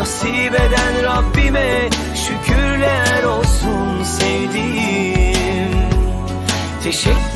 Nasip eden Rabbime Şükürler olsun sevdiğim. Teşekkür